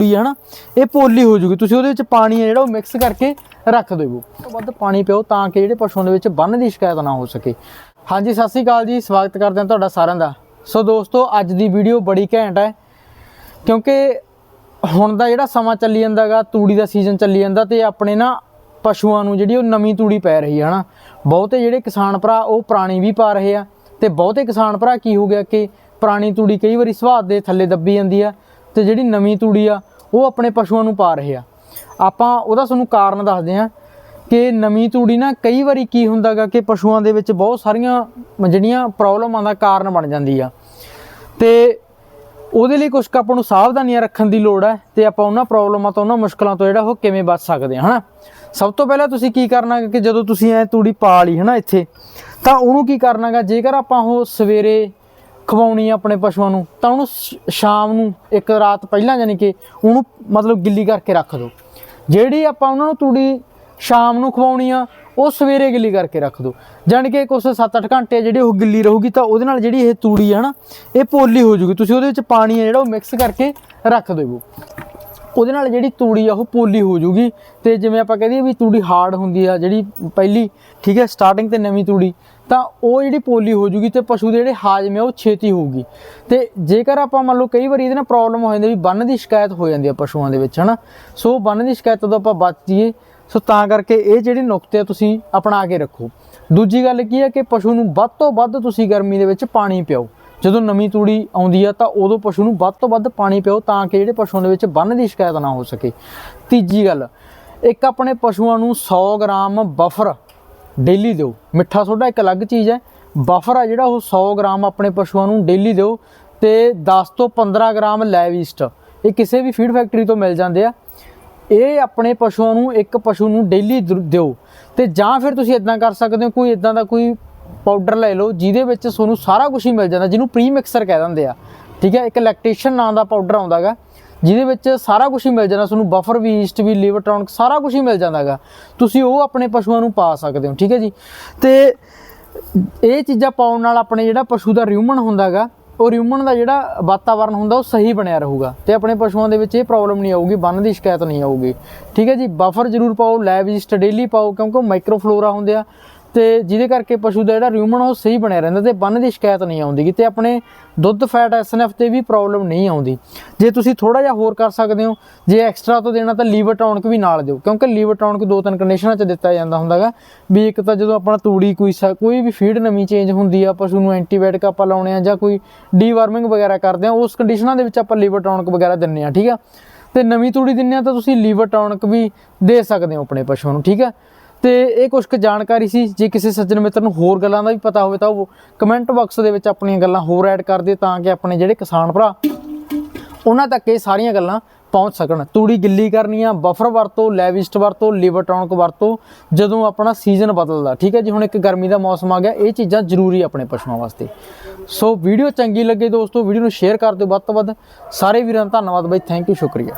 ਹੋਈ ਹੈ ਨਾ, ਇਹ ਪੋਲੀ ਹੋ ਜੂਗੀ। ਤੁਸੀਂ ਉਹਦੇ ਵਿੱਚ ਪਾਣੀ ਹੈ ਜਿਹੜਾ ਉਹ ਮਿਕਸ ਕਰਕੇ ਰੱਖ ਦੇਵੋ। ਵੱਧ ਪਾਣੀ ਪਿਓ ਤਾਂ ਕਿ ਜਿਹੜੇ ਪਸ਼ੂਆਂ ਦੇ ਵਿੱਚ ਬੰਨ ਦੀ ਸ਼ਿਕਾਇਤ ਨਾ ਹੋ ਸਕੇ। ਹਾਂਜੀ, ਸਤਿ ਸ਼੍ਰੀ ਅਕਾਲ ਜੀ। ਸਵਾਗਤ ਕਰਦੇ ਹਾਂ ਤੁਹਾਡਾ ਸਾਰਿਆਂ ਦਾ। ਸੋ ਦੋਸਤੋ, ਅੱਜ ਦੀ ਵੀਡੀਓ ਬੜੀ ਘੈਂਟ ਹੈ, ਕਿਉਂਕਿ ਹੁਣ ਦਾ ਜਿਹੜਾ ਸਮਾਂ ਚੱਲੀ ਜਾਂਦਾਗਾ ਤੂੜੀ ਦਾ ਸੀਜ਼ਨ ਚੱਲੀ ਜਾਂਦਾ ਤੇ ਆਪਣੇ ਨਾ ਪਸ਼ੂਆਂ ਨੂੰ ਜਿਹੜੀ ਉਹ ਨਵੀਂ ਤੂੜੀ ਪੈ ਰਹੀ ਹੈ ਹਨਾ। ਬਹੁਤੇ ਜਿਹੜੇ ਕਿਸਾਨ ਭਰਾ, ਉਹ ਪੁਰਾਣੀ ਵੀ ਪਾ ਰਹੇ ਆ ਤੇ ਬਹੁਤੇ ਕਿਸਾਨ ਭਰਾ ਕੀ ਹੋ ਗਿਆ ਕਿ ਪੁਰਾਣੀ ਤੂੜੀ ਕਈ ਵਾਰੀ ਸੁਹਾਦ ਦੇ ਥੱਲੇ ਦੱਬੀ ਜਾਂਦੀ ਆ ਤੇ ਜਿਹੜੀ ਨਵੀਂ ਤੂੜੀ ਆ ਉਹ ਆਪਣੇ ਪਸ਼ੂਆਂ ਨੂੰ ਪਾ ਰਹੇ ਆ। ਆਪਾਂ ਉਹਦਾ ਤੁਹਾਨੂੰ ਕਾਰਨ ਦੱਸਦੇ ਆ ਕਿ ਨਵੀਂ ਤੂੜੀ ਨਾ ਕਈ ਵਾਰੀ ਕੀ ਹੁੰਦਾਗਾ ਕਿ ਪਸ਼ੂਆਂ ਦੇ ਵਿੱਚ ਬਹੁਤ ਸਾਰੀਆਂ ਜਿਹੜੀਆਂ ਪ੍ਰੋਬਲਮਾਂ ਦਾ ਕਾਰਨ ਬਣ ਜਾਂਦੀ ਆ। ਤੇ ਉਹਦੇ ਲਈ ਕੁਝ ਕੁ ਆਪਾਂ ਨੂੰ ਸਾਵਧਾਨੀਆਂ ਰੱਖਣ ਦੀ ਲੋੜ ਹੈ ਤੇ ਆਪਾਂ ਉਹਨਾਂ ਪ੍ਰੋਬਲਮਾਂ ਤੋਂ, ਉਹਨਾਂ ਮੁਸ਼ਕਲਾਂ ਤੋਂ ਜਿਹੜਾ ਉਹ ਕਿਵੇਂ ਬਚ ਸਕਦੇ ਹਾਂ ਹਨਾ? ਸਭ ਤੋਂ ਪਹਿਲਾਂ ਤੁਸੀਂ ਕੀ ਕਰਨਾ ਕਿ ਜਦੋਂ ਤੁਸੀਂ ਐ ਤੂੜੀ ਪਾ ਲਈ, ਹਨਾ, ਇੱਥੇ, ਤਾਂ ਉਹਨੂੰ ਕੀ ਕਰਨਾਗਾ ਜੇਕਰ ਆਪਾਂ ਉਹ ਸਵੇਰੇ ਖਵਾਉਣੀ ਆ ਆਪਣੇ ਪਸ਼ੂਆਂ ਨੂੰ, ਤਾਂ ਉਹਨੂੰ ਸ਼- ਸ਼ਾਮ ਨੂੰ, ਇੱਕ ਰਾਤ ਪਹਿਲਾਂ ਯਾਨੀ ਕਿ ਉਹਨੂੰ ਮਤਲਬ ਗਿੱਲੀ ਕਰਕੇ ਰੱਖ ਦਿਓ ਜਿਹੜੀ ਆਪਾਂ ਉਹਨਾਂ ਨੂੰ ਤੂੜੀ ਸ਼ਾਮ ਨੂੰ ਖਵਾਉਣੀ ਆ, ਉਹ ਸਵੇਰੇ ਗਿੱਲੀ ਕਰਕੇ ਰੱਖ ਦਿਓ ਜਾਣੀ ਕਿ ਕੁਛ 7-8 ਘੰਟੇ ਜਿਹੜੀ ਉਹ ਗਿੱਲੀ ਰਹੂਗੀ, ਤਾਂ ਉਹਦੇ ਨਾਲ ਜਿਹੜੀ ਇਹ ਤੂੜੀ ਆ ਨਾ, ਇਹ ਪੋਲੀ ਹੋ ਜੂਗੀ। ਤੁਸੀਂ ਉਹਦੇ ਵਿੱਚ ਪਾਣੀ ਆ ਜਿਹੜਾ, ਉਹ ਮਿਕਸ ਕਰਕੇ ਰੱਖ ਦਿਓ ਉਹਦੇ ਨਾਲ ਜਿਹੜੀ ਤੂੜੀ ਆ, ਉਹ ਪੋਲੀ ਹੋ ਜੂਗੀ। ਤੇ ਜਿਵੇਂ ਆਪਾਂ ਕਹਦੇ ਵੀ ਤੂੜੀ ਹਾਰਡ ਹੁੰਦੀ ਆ, ਜਿਹੜੀ ਪਹਿਲੀ, ਠੀਕ ਹੈ ਸਟਾਰਟਿੰਗ ਤੇ ਨਵੀਂ ਤੂੜੀ ਤਾਂ ਉਹ ਜਿਹੜੀ ਪੋਲੀ ਹੋ ਜੂਗੀ ਤੇ ਪਸ਼ੂ ਦੇ ਜਿਹੜੇ ਹਾਜ਼ਮੇ ਆ ਉਹ ਛੇਤੀ ਹੋਊਗੀ। ਤੇ ਜੇਕਰ ਆਪਾਂ ਮੰਨ ਲਓ ਕਈ ਵਾਰੀ ਇਹਦੇ ਨਾਲ ਪ੍ਰੋਬਲਮ ਹੋ ਜਾਂਦੀ ਵੀ ਬੰਨ ਦੀ ਸ਼ਿਕਾਇਤ ਹੋ ਜਾਂਦੀ ਆ ਪਸ਼ੂਆਂ ਦੇ ਵਿੱਚ, ਹਨਾ? ਸੋ ਬੰਨ ਦੀ ਸ਼ਿਕਾਇਤ ਤੋਂ ਆਪਾਂ ਬਚ ਜਾਈਏ, ਸੋ ਤਾਂ ਕਰਕੇ ਇਹ ਜਿਹੜੇ ਨੁਕਤੇ ਆ ਤੁਸੀਂ ਅਪਣਾ ਕੇ ਰੱਖੋ। ਦੂਜੀ ਗੱਲ ਕੀ ਹੈ ਕਿ ਪਸ਼ੂ ਨੂੰ ਵੱਧ ਤੋਂ ਵੱਧ ਤੁਸੀਂ ਗਰਮੀ ਦੇ ਵਿੱਚ ਪਾਣੀ ਪਿਓ ਜਦੋਂ ਨਵੀਂ ਤੂੜੀ ਆਉਂਦੀ ਆ ਤਾਂ ਉਦੋਂ ਪਸ਼ੂ ਨੂੰ ਵੱਧ ਤੋਂ ਵੱਧ ਪਾਣੀ ਪਿਓ ਤਾਂ ਕਿ ਜਿਹੜੇ ਪਸ਼ੂਆਂ ਦੇ ਵਿੱਚ ਬੰਨ ਦੀ ਸ਼ਿਕਾਇਤ ਨਾ ਹੋ ਸਕੇ। ਤੀਜੀ ਗੱਲ, ਇੱਕ ਆਪਣੇ ਪਸ਼ੂਆਂ ਨੂੰ 100 ਗ੍ਰਾਮ ਬਫਰ ਡੇਲੀ ਦਿਓ। ਮਿੱਠਾ ਸੋਡਾ ਇੱਕ ਅਲੱਗ ਚੀਜ਼ ਹੈ। ਬਫਰ ਆ ਜਿਹੜਾ, ਉਹ 100 ਗ੍ਰਾਮ ਆਪਣੇ ਪਸ਼ੂਆਂ ਨੂੰ ਡੇਲੀ ਦਿਓ ਤੇ 10 ਤੋਂ 15 ਗ੍ਰਾਮ ਲੈਵਿਸਟ ਇਹ ਕਿਸੇ ਵੀ ਫੀਡ ਫੈਕਟਰੀ ਤੋਂ ਮਿਲ ਜਾਂਦੇ ਆ। ਇਹ ਆਪਣੇ ਪਸ਼ੂਆਂ ਨੂੰ, ਇੱਕ ਪਸ਼ੂ ਨੂੰ ਡੇਲੀ ਦਿਓ। ਤੇ ਜਾਂ ਫਿਰ ਤੁਸੀਂ ਇਦਾਂ ਕਰ ਸਕਦੇ ਹੋ, ਕੋਈ ਇਦਾਂ ਦਾ ਕੋਈ ਪਾਊਡਰ ਲੈ ਲਓ, ਜਿਹਦੇ ਵਿੱਚ ਤੁਹਾਨੂੰ ਸਾਰਾ ਕੁਝ ਹੀ ਮਿਲ ਜਾਂਦਾ, ਜਿਹਨੂੰ ਪ੍ਰੀ ਮਿਕਸਰ ਕਹਿ ਦਿੰਦੇ ਆ। ਠੀਕ ਹੈ, ਇੱਕ ਲੈਕਟੇਸ਼ਨ ਨਾਂ ਦਾ ਪਾਊਡਰ ਆਉਂਦਾਗਾ ਜਿਹਦੇ ਵਿੱਚ ਸਾਰਾ ਕੁਝ ਹੀ ਮਿਲ ਜਾਂਦਾ, ਤੁਹਾਨੂੰ ਬਫਰ ਵੀ ਈਸਟ ਵੀ ਲਿਵਰ ਟੌਨਿਕ ਸਾਰਾ ਕੁਝ ਹੀ ਮਿਲ ਜਾਂਦਾਗਾ ਤੁਸੀਂ ਉਹ ਆਪਣੇ ਪਸ਼ੂਆਂ ਨੂੰ ਪਾ ਸਕਦੇ ਹੋ, ਠੀਕ ਹੈ ਜੀ? ਤੇ ਇਹ ਚੀਜ਼ਾਂ ਪਾਉਣ ਨਾਲ ਆਪਣੇ ਜਿਹੜਾ ਪਸ਼ੂ ਦਾ ਰਿਊਮਨ ਹੁੰਦਾਗਾ ਉਹ ਰਿਊਮਨ ਦਾ ਜਿਹੜਾ ਵਾਤਾਵਰਨ ਹੁੰਦਾ, ਉਹ ਸਹੀ ਬਣਿਆ ਰਹੂਗਾ। ਤੇ ਆਪਣੇ ਪਸ਼ੂਆਂ ਦੇ ਵਿੱਚ ਇਹ ਪ੍ਰੋਬਲਮ ਨਹੀਂ ਆਊਗੀ ਬੰਨ ਦੀ ਸ਼ਿਕਾਇਤ ਨਹੀਂ ਆਊਗੀ। ਠੀਕ ਹੈ ਜੀ? ਬਫਰ ਜ਼ਰੂਰ ਪਾਓ ਲੈਬ ਲੈਵਿਸਟ ਡੇਲੀ ਪਾਓ, ਕਿਉਂਕਿ ਉਹ ਮਾਈਕਰੋਫਲੋਰਾ ਹੁੰਦੇ ਆ। ਤੇ ਜਿਹਦੇ ਕਰਕੇ ਪਸ਼ੂ ਦਾ ਜਿਹੜਾ ਰਿਊਮਨ ਉਹ ਸਹੀ ਬਣਿਆ ਰਹਿੰਦਾ ਤੇ ਬੰਨ ਦੀ ਸ਼ਿਕਾਇਤ ਨਹੀਂ ਆਉਂਦੀ ਤੇ ਆਪਣੇ ਦੁੱਧ, ਫੈਟ ਐਸਐਨਐਫ ਤੇ ਵੀ ਪ੍ਰੋਬਲਮ ਨਹੀਂ ਆਉਂਦੀ। ਜੇ ਤੁਸੀਂ ਥੋੜਾ ਜਿਹਾ ਹੋਰ ਕਰ ਸਕਦੇ ਹੋ, ਜੇ ਐਕਸਟਰਾ ਤੋਂ ਦੇਣਾ ਤਾਂ ਲੀਵਰ ਟੌਨਿਕ ਵੀ ਨਾਲ ਦਿਓ, ਕਿਉਂਕਿ ਲੀਵਰ ਟੌਨਿਕ ਦੋ ਤਿੰਨ ਕੰਡੀਸ਼ਨਾਂ 'ਚ ਦਿੱਤਾ ਜਾਂਦਾ ਹੁੰਦਾਗਾ। ਵੀ ਇੱਕ ਤਾਂ ਜਦੋਂ ਆਪਣਾ ਤੂੜੀ ਕੋਈ ਸ- ਕੋਈ ਵੀ ਫੀਡ ਨਵੀਂ ਚੇਂਜ ਹੁੰਦੀ ਆ, ਪਸ਼ੂ ਨੂੰ ਐਂਟੀਬਾਇਓਟਿਕ ਆਪਾਂ ਲਾਉਣੇ ਆ ਜਾਂ ਕੋਈ ਡੀਵਾਰਮਿੰਗ ਵਗੈਰਾ ਕਰਦੇ ਆ, ਉਸ ਕੰਡੀਸ਼ਨਾਂ ਦੇ ਵਿੱਚ ਆਪਾਂ ਲੀਵਰ ਟੌਨਿਕ ਵਗੈਰਾ ਦਿੰਨੇ ਆ, ਠੀਕ ਆ? ਤੇ ਨਵੀਂ ਤੂੜੀ ਦਿੰਨੇ ਆ ਤਾਂ ਤੁਸੀਂ ਲੀਵਰ ਟੌਨਿਕ ਵੀ ਦੇ ਸਕਦੇ ਹੋ ਆਪਣੇ ਪਸ਼ੂ ਨੂੰ, ਠੀਕ ਆ? ਤੇ ਇਹ ਕੁਝ ਕੁ ਜਾਣਕਾਰੀ ਸੀ, ਜੇ ਕਿਸੇ ਸੱਜਣ ਮਿੱਤਰ ਨੂੰ ਹੋਰ ਗੱਲਾਂ ਦਾ ਵੀ ਪਤਾ ਹੋਵੇ ਤਾਂ ਉਹ ਕਮੈਂਟ ਬਾਕਸ ਦੇ ਵਿੱਚ ਆਪਣੀਆਂ ਗੱਲਾਂ ਹੋਰ ਐਡ ਕਰ ਦਿਓ ਤਾਂ ਕਿ ਆਪਣੇ ਜਿਹੜੇ ਕਿਸਾਨ ਭਰਾ ਉਹਨਾਂ ਤੱਕ ਇਹ ਸਾਰੀਆਂ ਗੱਲਾਂ ਪਹੁੰਚ ਸਕਣ। ਤੂੜੀ ਗਿੱਲੀ ਕਰਨੀ ਆ ਬਫਰ ਵਰਤੋ ਲੈਵਿਸਟ ਵਰਤੋ ਲਿਵਰ ਵਰਤੋ, ਜਦੋਂ ਆਪਣਾ ਸੀਜ਼ਨ ਬਦਲਦਾ। ਠੀਕ ਹੈ ਜੀ, ਹੁਣ ਇੱਕ ਗਰਮੀ ਦਾ ਮੌਸਮ ਆ ਗਿਆ, ਇਹ ਚੀਜ਼ਾਂ ਜ਼ਰੂਰੀ ਆਪਣੇ ਪਸ਼ੂਆਂ ਵਾਸਤੇ। ਸੋ ਵੀਡੀਓ ਚੰਗੀ ਲੱਗੇ ਦੋਸਤੋ, ਵੀਡੀਓ ਨੂੰ ਸ਼ੇਅਰ ਕਰ ਦਿਓ ਵੱਧ ਤੋਂ ਵੱਧ। ਸਾਰੇ ਵੀਰਾਂ ਦਾ ਧੰਨਵਾਦ ਬਾਈ ਥੈਂਕ ਯੂ ਸ਼ੁਕਰੀਆ।